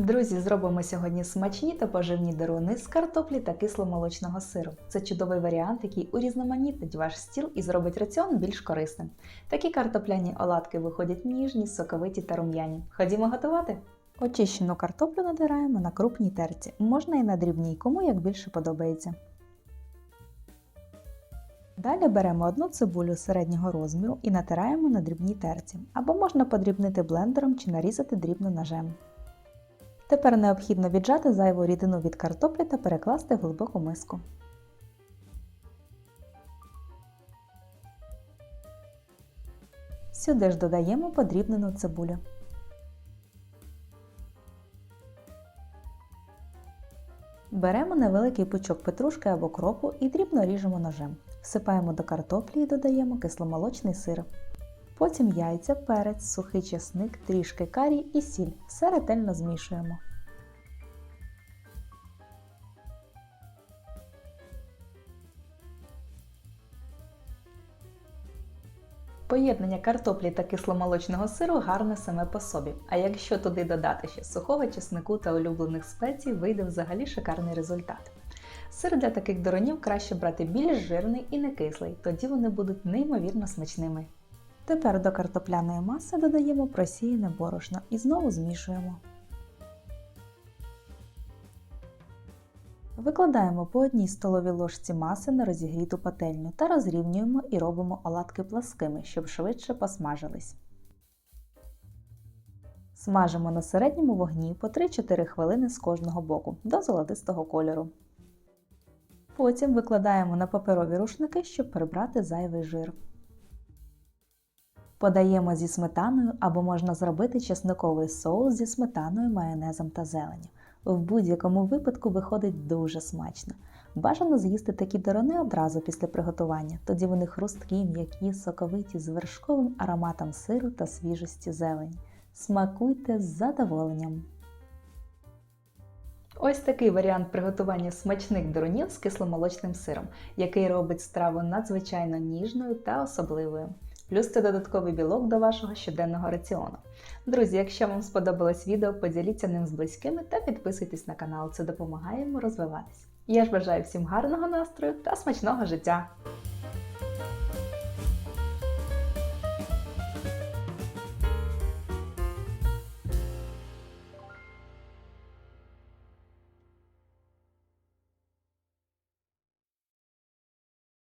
Друзі, зробимо сьогодні смачні та поживні деруни з картоплі та кисломолочного сиру. Це чудовий варіант, який урізноманітнить ваш стіл і зробить раціон більш корисним. Такі картопляні оладки виходять ніжні, соковиті та рум'яні. Ходімо готувати. Очищену картоплю надираємо на крупній терці, можна і на дрібній, кому як більше подобається. Далі беремо одну цибулю середнього розміру і натираємо на дрібній терці, або можна подрібнити блендером чи нарізати дрібно ножем. Тепер необхідно віджати зайву рідину від картоплі та перекласти в глибоку миску. Сюди ж додаємо подрібнену цибулю. Беремо невеликий пучок петрушки або кропу і дрібно ріжемо ножем. Всипаємо до картоплі і додаємо кисломолочний сир. Потім яйця, перець, сухий чесник, трішки карі і сіль. Все ретельно змішуємо. Поєднання картоплі та кисломолочного сиру гарне саме по собі. А якщо туди додати ще сухого чеснику та улюблених спецій, вийде взагалі шикарний результат. Сир для таких доронів краще брати більш жирний і не кислий, тоді вони будуть неймовірно смачними. Тепер до картопляної маси додаємо просіяне борошно і знову змішуємо. Викладаємо по одній столовій ложці маси на розігріту пательню та розрівнюємо і робимо оладки пласкими, щоб швидше посмажились. Смажимо на середньому вогні по 3-4 хвилини з кожного боку до золотистого кольору. Потім викладаємо на паперові рушники, щоб прибрати зайвий жир. Подаємо зі сметаною або можна зробити чесниковий соус зі сметаною, майонезом та зеленню. В будь-якому випадку виходить дуже смачно. Бажано з'їсти такі дорони одразу після приготування, тоді вони хрусткі, м'які, соковиті з вершковим ароматом сиру та свіжості зелені. Смакуйте з задоволенням! Ось такий варіант приготування смачних доронів з кисломолочним сиром, який робить страву надзвичайно ніжною та особливою. Плюс це додатковий білок до вашого щоденного раціону. Друзі, якщо вам сподобалось відео, поділіться ним з близькими та підписуйтесь на канал, це допомагає йому розвиватись. Я ж бажаю всім гарного настрою та смачного життя!